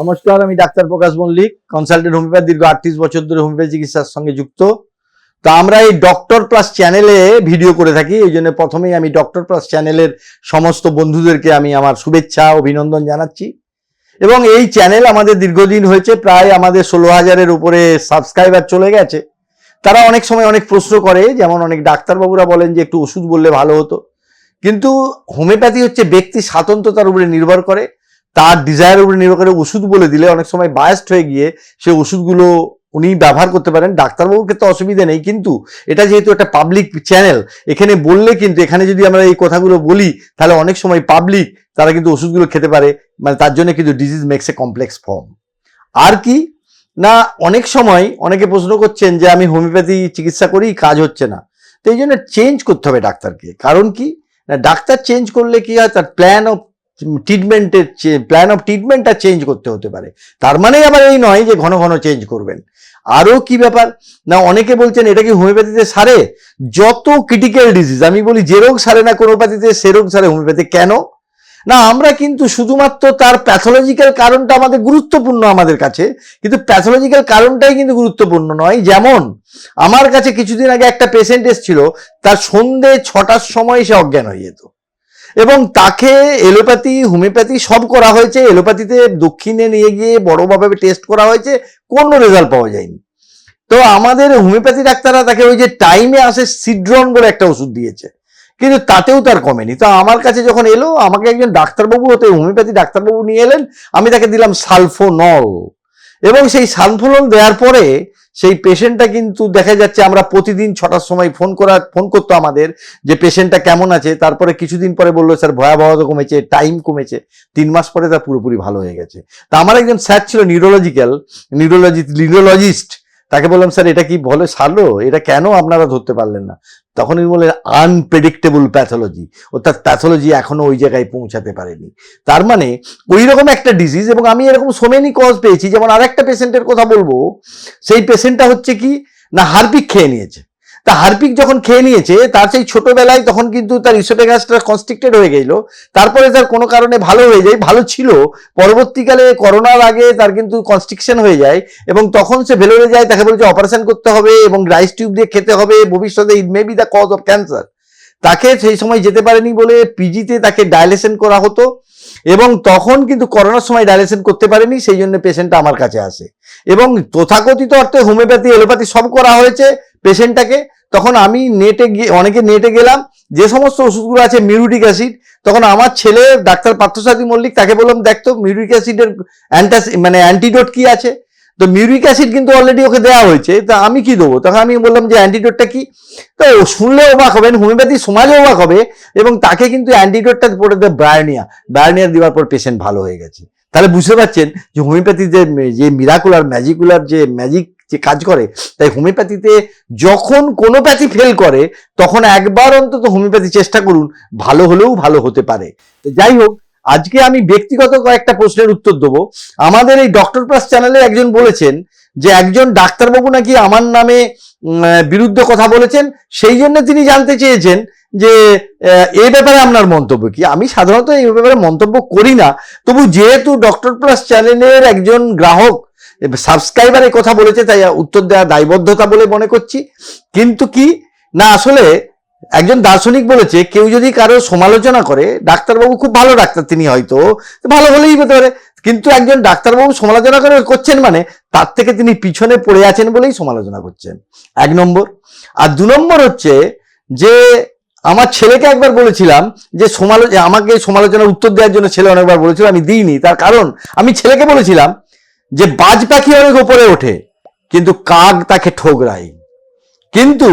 নমস্কার, আমি doctor Prakash Mallick consultant homeopath, দীর্ঘ আটত্রিশ বছর ধরে হোমিওপ্যাথি চিকিৎসার সঙ্গে যুক্ত। তো আমরা এই ডক্টর প্লাস চ্যানেলে ভিডিও করে থাকি, এই জন্য প্রথমেই আমি ডক্টর প্লাস চ্যানেলের সমস্ত বন্ধুদেরকে আমি আমার শুভেচ্ছা, অভিনন্দন জানাচ্ছি। এবং এই চ্যানেল আমাদের দীর্ঘদিন হয়েছে, প্রায় আমাদের ষোলো হাজারের উপরে সাবস্ক্রাইবার চলে গেছে। তারা অনেক সময় অনেক প্রশ্ন করে, যেমন অনেক ডাক্তারবাবুরা বলেন যে একটু ওষুধ বললে ভালো হতো। কিন্তু হোমিওপ্যাথি হচ্ছে ব্যক্তি স্বাতন্ত্রতার উপরে নির্ভর করে। তার ডিজায়ারের উপরে নির্ভর করে ওষুধ বলে দিলে অনেক সময় বায়াস্ট হয়ে গিয়ে সে ওষুধগুলো উনি ব্যবহার করতে পারেন। ডাক্তারবাবুর ক্ষেত্রে অসুবিধা নেই, কিন্তু এটা যেহেতু একটা পাবলিক চ্যানেল এখানে বললে কিন্তু, এখানে যদি আমরা এই কথাগুলো বলি, তাহলে অনেক সময় পাবলিক তারা কিন্তু ওষুধগুলো খেতে পারে মানে তার জন্য কিন্তু disease makes a complex form আর কি? না, অনেক সময় অনেকে প্রশ্ন করছেন যে আমি হোমিওপ্যাথি চিকিৎসা করি, কাজ হচ্ছে না। তো এই জন্য চেঞ্জ করতে হবে ডাক্তারকে। কারণ কি? না, ডাক্তার চেঞ্জ করলে কি হয়? তার প্ল্যান অফ ট্রিটমেন্টের প্ল্যান অফ ট্রিটমেন্টটা চেঞ্জ করতে হতে পারে। তার মানে আবার এই নয় যে ঘন ঘন চেঞ্জ করবেন। আরও কি ব্যাপার? না, অনেকে বলছেন, এটা কি হোমিওপ্যাথিতে সারে? যত ক্রিটিক্যাল ডিজিজ আমি বলি, যে রোগ সারে না কোনোপ্যাথিতে সে রোগ সারে হোমিওপ্যাথি কেন? না, আমরা কিন্তু শুধুমাত্র তার প্যাথোলজিক্যাল কারণটা আমাদের গুরুত্বপূর্ণ আমাদের কাছে, কিন্তু প্যাথোলজিক্যাল কারণটাই কিন্তু গুরুত্বপূর্ণ নয়। যেমন, আমার কাছে কিছুদিন আগে একটা পেশেন্ট এসেছিল, তার সন্ধে ছটার সময় সে অজ্ঞান হয়ে যেত। এবং তাকে এলোপ্যাথি, হোমিওপ্যাথি সব করা হয়েছে। এলোপ্যাথিতে দক্ষিণে নিয়ে গিয়ে বড়ভাবে টেস্ট করা হয়েছে। কোনো রেজাল্ট পাওয়া যায়নি। তো আমাদের হোমিওপ্যাথি ডাক্তাররা তাকে ওই যে টাইমে আসে সিড্রন বলে একটা ওষুধ দিয়েছে। কিন্তু তাতেও তার কমেনি। তো আমার কাছে যখন এলো, আমাকে একজন ডাক্তারবাবু হতে হোমিওপ্যাথি ডাক্তারবাবু নিয়ে এলেন। আমি তাকে দিলাম সালফোনল। এবং সেই সালফোনল দেওয়ার পরে সেই পেশেন্টটা কিন্তু দেখা যাচ্ছে আমরা প্রতিদিন ছটার সময় ফোন করা ফোন করতো আমাদের যে পেশেন্টটা কেমন আছে। তারপরে কিছুদিন পরে বলল, স্যার, ভয়াবহতা কমেছে টাইম কমেছে। তিন মাস পরে তার পুরোপুরি ভালো হয়ে গেছে। তা আমার একজন স্যার ছিল নিউরোলজিক্যাল নিউরোলজি নিউরোলজিস্ট তাকে বললাম, স্যার, এটা কি বলে সারলো? এটা কেন আপনারা ধরতে পারলেন না? তখন উনি বললেন আনপ্রেডিক্টেবল প্যাথোলজি অর্থাৎ প্যাথোলজি এখনও ওই জায়গায় পৌঁছাতে পারেনি। তার মানে ওই রকম একটা ডিজিজ এবং আমি এরকম সোমেনি কজ পেয়েছি, যেমন আরেকটা পেশেন্টের কথা বলব। সেই পেশেন্টটা হচ্ছে কি, না হারপিক খেয়ে নিয়েছে। তা হারপিক যখন খেয়ে নিয়েছে, তার সেই ছোটবেলায় তখন কিন্তু তার ইসোপেগাসটা কনস্ট্রিক্টেড হয়ে গেল। তারপরে তার কোনো কারণে ভালো হয়ে যায়, ভালো ছিল। পরবর্তীকালে করোনার আগে তার কিন্তু কনস্ট্রিকশন হয়ে যায় এবং তখন সে ভেলোরে যায়, তাকে বলছে অপারেশন করতে হবে এবং রাইস টিউব দিয়ে খেতে হবে, ভবিষ্যতে it may be the cause of cancer তাকে সেই সময় যেতে পারেনি বলে পিজিতে তাকে ডায়ালিসেন করা হতো এবং তখন কিন্তু করোনার সময় ডায়ালিসিস করতে পারেনি, সেই জন্য পেশেন্টটা আমার কাছে আসে। এবং তথাকথিত অর্থে হোমিওপ্যাথি এলোপ্যাথি সব করা হয়েছে। পেশেন্টটাকে তখন আমি নেটে গিয়ে, অনেকে নেটে গেলাম, যে সমস্ত ওষুধগুলো আছে মিউরিক অ্যাসিড, তখন আমার ছেলে ডাক্তার পার্থসারথী মল্লিক তাকে বললাম দেখতো মিউরিক অ্যাসিডের অ্যান্টাস মানে অ্যান্টিডোট কি আছে? তো মিউরিক অ্যাসিড কিন্তু অলরেডি ওকে দেওয়া হয়েছে, তা আমি কি দেবো? তখন আমি বললাম যে অ্যান্টিডোটটা কি? তো শুনলে অবাক হবেন হোমিওপ্যাথি সমাজে অবাক হবে, এবং তাকে কিন্তু অ্যান্টিডোটটা পড়ে দেয় ব্রায়নিয়া ব্রায়নিয়া দেওয়ার পর পেশেন্ট ভালো হয়ে গেছে। তাহলে বুঝতে পারছেন যে হোমিওপ্যাথি যে মিরাকুলার ম্যাজিকুলার যে ম্যাজিক যে কাজ করে, তাই হোমিওপ্যাথিতে যখন কোনো প্যাথি ফেল করে, তখন একবার অন্তত হোমিওপ্যাথি চেষ্টা করুন, ভালো হলেও ভালো হতে পারে। তো যাই হোক, আজকে আমি ব্যক্তিগত কয়েকটা প্রশ্নের উত্তর দেবো। আমাদের এই ডক্টর প্লাস চ্যানেলে একজন বলেছেন যে একজন ডাক্তারবাবু নাকি আমার নামে বিরুদ্ধে কথা বলেছেন, সেই জন্য তিনি জানতে চেয়েছেন যে এ ব্যাপারে আপনার মন্তব্য কি? আমি সাধারণত এই ব্যাপারে মন্তব্য করি না। তবু যেহেতু ডক্টর প্লাস চ্যানেলের একজন গ্রাহক সাবস্ক্রাইবার এই কথা বলেছে, তাই উত্তর দেওয়া দায়বদ্ধতা বলে মনে করছি। কিন্তু কি? না, আসলে একজন দার্শনিক বলেছে, কেউ যদি কারও সমালোচনা করে, ডাক্তারবাবু খুব ভালো ডাক্তার তিনি হয়তো, ভালো হলেই হতে পারে। কিন্তু একজন ডাক্তারবাবু সমালোচনা করে করছেন মানে তার থেকে তিনি পিছনে পড়ে আছেন বলেই সমালোচনা করছেন। এক নম্বর। আর দু নম্বর হচ্ছে যে, আমার ছেলেকে একবার বলেছিলাম যে, সমালো, আমাকে সমালোচনার উত্তর দেওয়ার জন্য ছেলে অনেকবার বলেছিল, আমি দিইনি। তার কারণ, আমি ছেলেকে বলেছিলাম যে বাজ পাখি অনেক ওপরে ওঠে, কিন্তু কাক তাকে ঠোকরায়। কিন্তু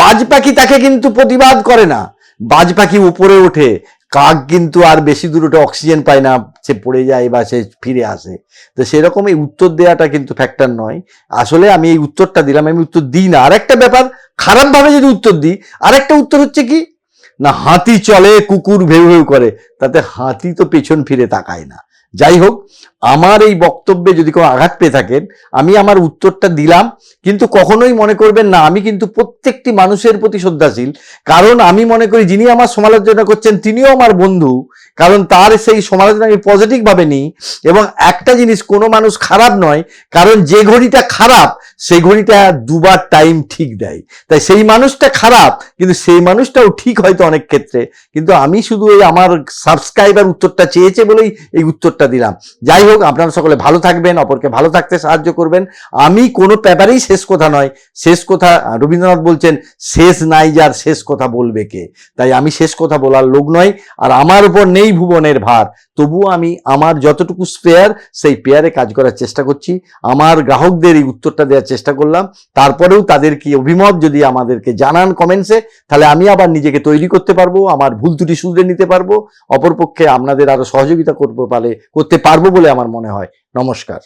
বাজ পাখি তাকে কিন্তু প্রতিবাদ করে না। বাজ পাখি উপরে ওঠে, কাক কিন্তু আর বেশি দূর ওঠে, অক্সিজেন পায় না, সে পড়ে যায় বা সে ফিরে আসে। তো সেরকম এই উত্তর দেওয়াটা কিন্তু ফ্যাক্টর নয়। আসলে আমি এই উত্তরটা দিলাম, আমি উত্তর দিই না। আরেকটা ব্যাপার, খারাপভাবে যদি উত্তর দিই, আরেকটা উত্তর হচ্ছে কি? না, হাতি চলে, কুকুর ভেউ ভেউ করে, তাতে হাতি তো পেছন ফিরে তাকায় না। যাই হোক আমার এই বক্তব্যে যদি কোনো আঘাত পেয়ে থাকেন, আমি আমার উত্তরটা দিলাম, কিন্তু কখনোই মনে করবেন না, আমি কিন্তু প্রত্যেকটি মানুষের প্রতি শ্রদ্ধাশীল। কারণ আমি মনে করি, যিনি আমার সমালোচনা করছেন, তিনিও আমার বন্ধু। কারণ তার সেই সমালোচনা আমি পজিটিভ ভাবে নিই এবং একটা জিনিস কোনো মানুষ খারাপ নয়, কারণ যে ঘড়িটা খারাপ, সেই ঘড়িটা দুবার টাইম ঠিক দেয়। তাই সেই মানুষটা খারাপ, কিন্তু সেই মানুষটাও ঠিক হয়তো অনেক ক্ষেত্রে। কিন্তু আমি শুধু এই আমার সাবস্ক্রাইবার উত্তরটা চেয়েছে বলেই এই উত্তরটা দিলাম। যাই হোক, আপনারা সকলে ভালো থাকবেন, অপরকে ভালো থাকতে সাহায্য করবেন। আমি কোনো ব্যাপারেই শেষ কথা নয়। শেষ কথা, রবীন্দ্রনাথ বলছেন, শেষ নাই যার শেষ কথা বলবে কে? তাই আমি শেষ কথা বলার লোক নয় আর আমার উপর নেই ভুবনের ভার। তবুও আমি আমার যতটুকু স্পেয়ার সেই পেয়ারে কাজ করার চেষ্টা করছি। আমার গ্রাহকদের এই উত্তরটা দেওয়ার চেষ্টা করলাম। তারপরেও তাদের কি অভিমত, যদি আমাদেরকে জানান কমেন্টসে তাহলে আমি আবার নিজেকে তৈরি করতে পারব, আমার ভুল ত্রুটি শুধরে নিতে পারব। অপরপক্ষে আপনাদের আরও সহযোগিতা করব পারে করতে পারব বলে আমার মনে হয়। নমস্কার।